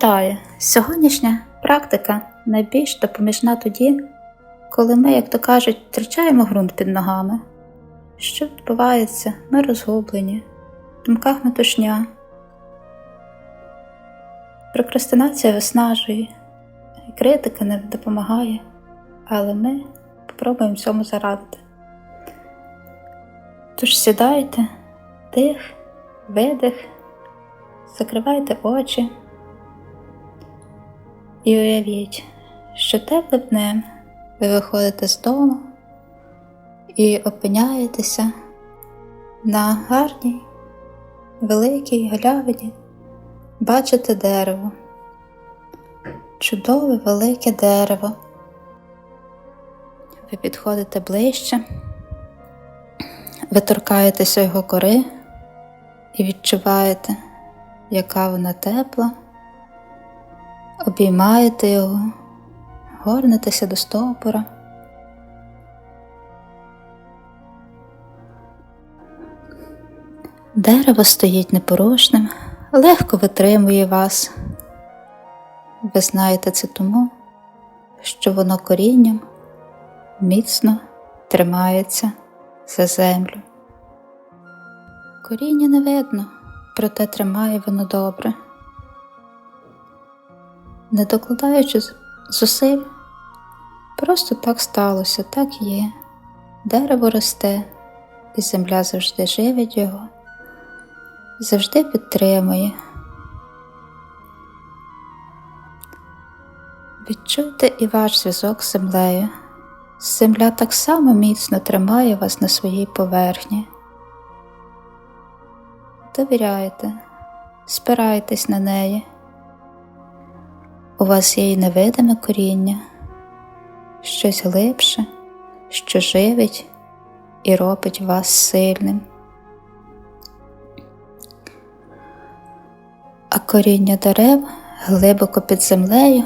Вітаю! Сьогоднішня практика найбільш допоміжна тоді, коли ми, як то кажуть, втрачаємо ґрунт під ногами. Що відбувається? Ми розгублені, в думках метушня. Прокрастинація виснажує, і критика не допомагає, але ми спробуємо цьому зарадити. Тож сідайте, дих, видих, закривайте очі. І уявіть, що теплим днем ви виходите з дому і опиняєтеся на гарній, великій галявині, бачите дерево, чудове велике дерево. Ви підходите ближче, ви торкаєтеся його кори і відчуваєте, яка вона тепла обіймаєте його, горнетеся до стовбура. Дерево стоїть непорушним, легко витримує вас. Ви знаєте це тому, що воно корінням міцно тримається за землю. Коріння не видно, проте тримає воно добре не докладаючи зусиль, просто так сталося, так є. Дерево росте, і земля завжди живить його, завжди підтримує. Відчуйте і ваш зв'язок з землею. Земля так само міцно тримає вас на своїй поверхні. Довіряйте, спирайтесь на неї. У вас є й невидиме коріння, щось глибше, що живить і робить вас сильним. А коріння дерев глибоко під землею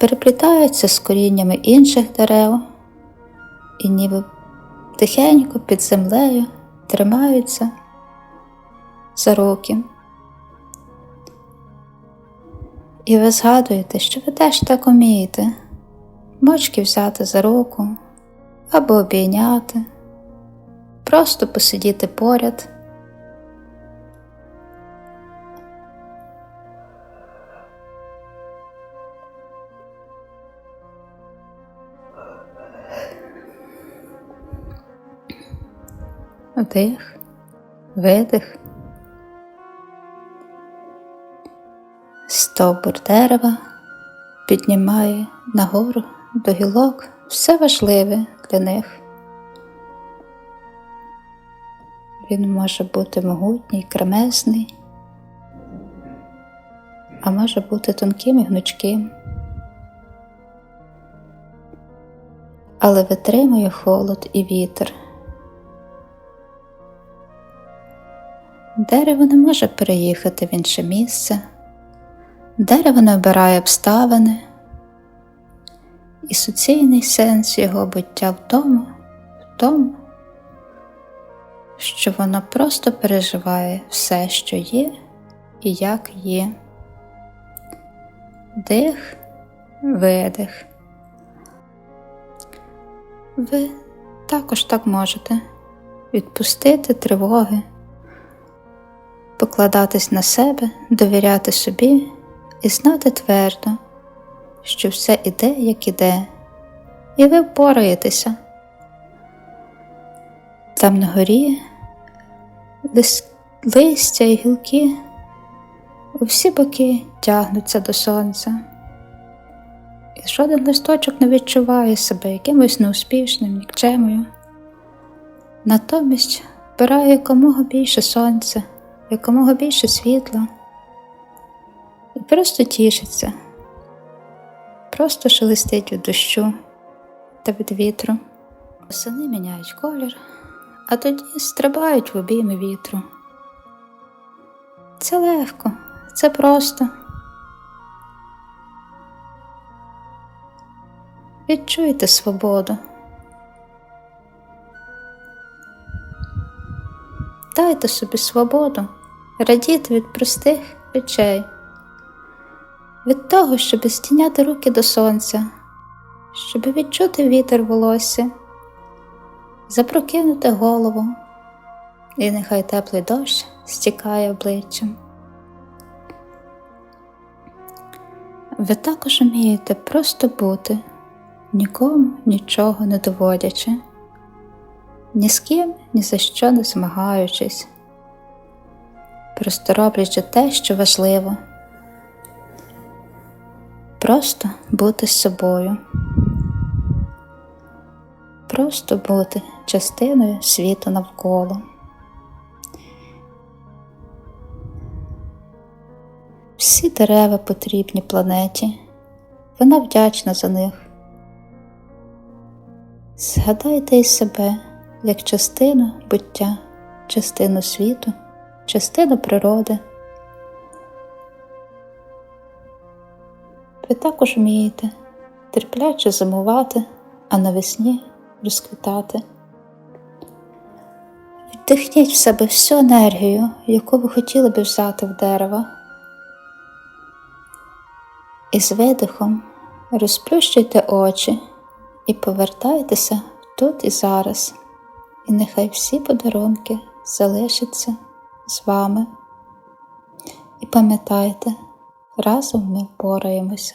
переплітаються з коріннями інших дерев і ніби тихенько під землею тримаються за руки. І ви згадуєте, що ви теж так умієте мочки взяти за руку або обійняти, просто посидіти поряд. Вдих, видих. Стовбур дерева піднімає нагору до гілок все важливе для них. Він може бути могутній, кремезний, а може бути тонким і гнучким, але витримує холод і вітер. Дерево не може переїхати в інше місце. Дерево не обирає обставини, і суцільний сенс його буття в тому, в тому, що воно просто переживає все, що є і як є. Дих, видих. Ви також так можете відпустити тривоги, покладатись на себе, довіряти собі і знати твердо, що все іде, як іде, і ви впораєтеся. Там на горі листя і гілки у всі боки тягнуться до сонця, і жоден листочок не відчуває себе якимось неуспішним, нікчемою. Натомість вбирає якомога більше сонця, якомога більше світла просто тішиться, просто шелестить від дощу та від вітру. Осени міняють колір, а тоді стрибають в обійми вітру. Це легко, це просто. Відчуйте свободу. Дайте собі свободу, радіти від простих речей від того, щоб стіняти руки до сонця, щоб відчути вітер волосся, запрокинути голову, і нехай теплий дощ стікає обличчям. Ви також вмієте просто бути, нікому нічого не доводячи, ні з ким, ні за що не змагаючись, просто роблячи те, що важливо, просто бути з собою, просто бути частиною світу навколо. Всі дерева потрібні планеті, вона вдячна за них. Згадайте й себе як частину буття, частину світу, частину природи. Ви також вмієте терпляче зимувати, а навесні розквітати. Вдихніть в себе всю енергію, яку ви хотіли би взяти в дерева. І з видихом розплющуйте очі і повертайтеся тут і зараз, і нехай всі подарунки залишаться з вами. І пам'ятайте, разом ми впораємося.